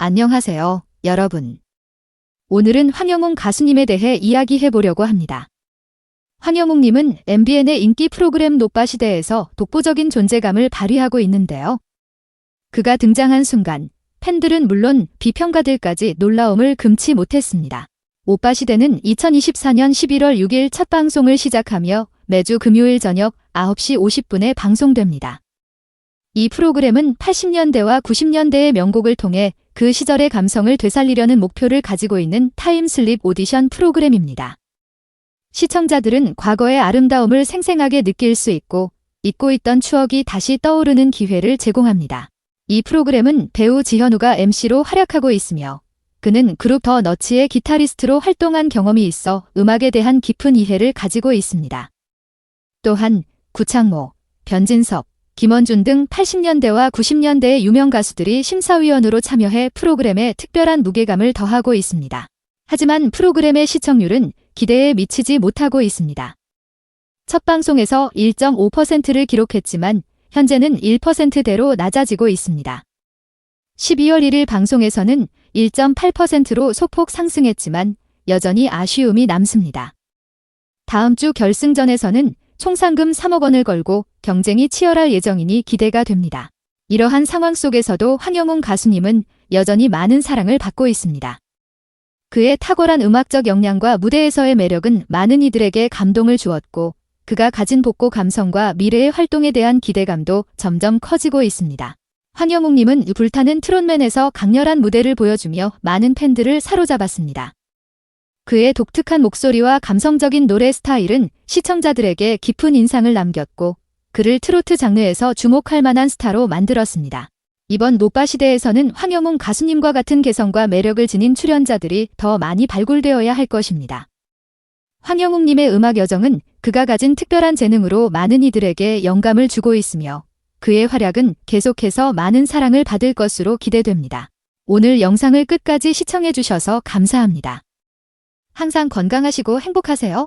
안녕하세요, 여러분. 오늘은 황영웅 가수님에 대해 이야기해 보려고 합니다. 황영웅님은 MBN의 인기 프로그램 노빠 시대에서 독보적인 존재감을 발휘하고 있는데요. 그가 등장한 순간 팬들은 물론 비평가들까지 놀라움을 금치 못했습니다. 오빠 시대는 2024년 11월 6일 첫 방송을 시작하며 매주 금요일 저녁 9시 50분에 방송됩니다. 이 프로그램은 80년대와 90년대의 명곡을 통해 그 시절의 감성을 되살리려는 목표를 가지고 있는 타임슬립 오디션 프로그램입니다. 시청자들은 과거의 아름다움을 생생하게 느낄 수 있고 잊고 있던 추억이 다시 떠오르는 기회를 제공합니다. 이 프로그램은 배우 지현우가 MC로 활약하고 있으며 그는 그룹 더 너치의 기타리스트로 활동한 경험이 있어 음악에 대한 깊은 이해를 가지고 있습니다. 또한 구창모, 변진섭, 김원준 등 80년대와 90년대의 유명 가수들이 심사위원으로 참여해 프로그램에 특별한 무게감을 더하고 있습니다. 하지만 프로그램의 시청률은 기대에 미치지 못하고 있습니다. 첫 방송에서 1.5%를 기록했지만 현재는 1%대로 낮아지고 있습니다. 12월 1일 방송에서는 1.8%로 소폭 상승했지만 여전히 아쉬움이 남습니다. 다음 주 결승전에서는 총 상금 3억 원을 걸고 경쟁이 치열할 예정이니 기대가 됩니다. 이러한 상황 속에서도 황영웅 가수님은 여전히 많은 사랑을 받고 있습니다. 그의 탁월한 음악적 역량과 무대에서의 매력은 많은 이들에게 감동을 주었고 그가 가진 복고 감성과 미래의 활동에 대한 기대감도 점점 커지고 있습니다. 황영웅님은 불타는 트롯맨에서 강렬한 무대를 보여주며 많은 팬들을 사로잡았습니다. 그의 독특한 목소리와 감성적인 노래 스타일은 시청자들에게 깊은 인상을 남겼고 그를 트로트 장르에서 주목할 만한 스타로 만들었습니다. 이번 노빠 시대에서는 황영웅 가수님과 같은 개성과 매력을 지닌 출연자들이 더 많이 발굴되어야 할 것입니다. 황영웅님의 음악 여정은 그가 가진 특별한 재능으로 많은 이들에게 영감을 주고 있으며 그의 활약은 계속해서 많은 사랑을 받을 것으로 기대됩니다. 오늘 영상을 끝까지 시청해주셔서 감사합니다. 항상 건강하시고 행복하세요.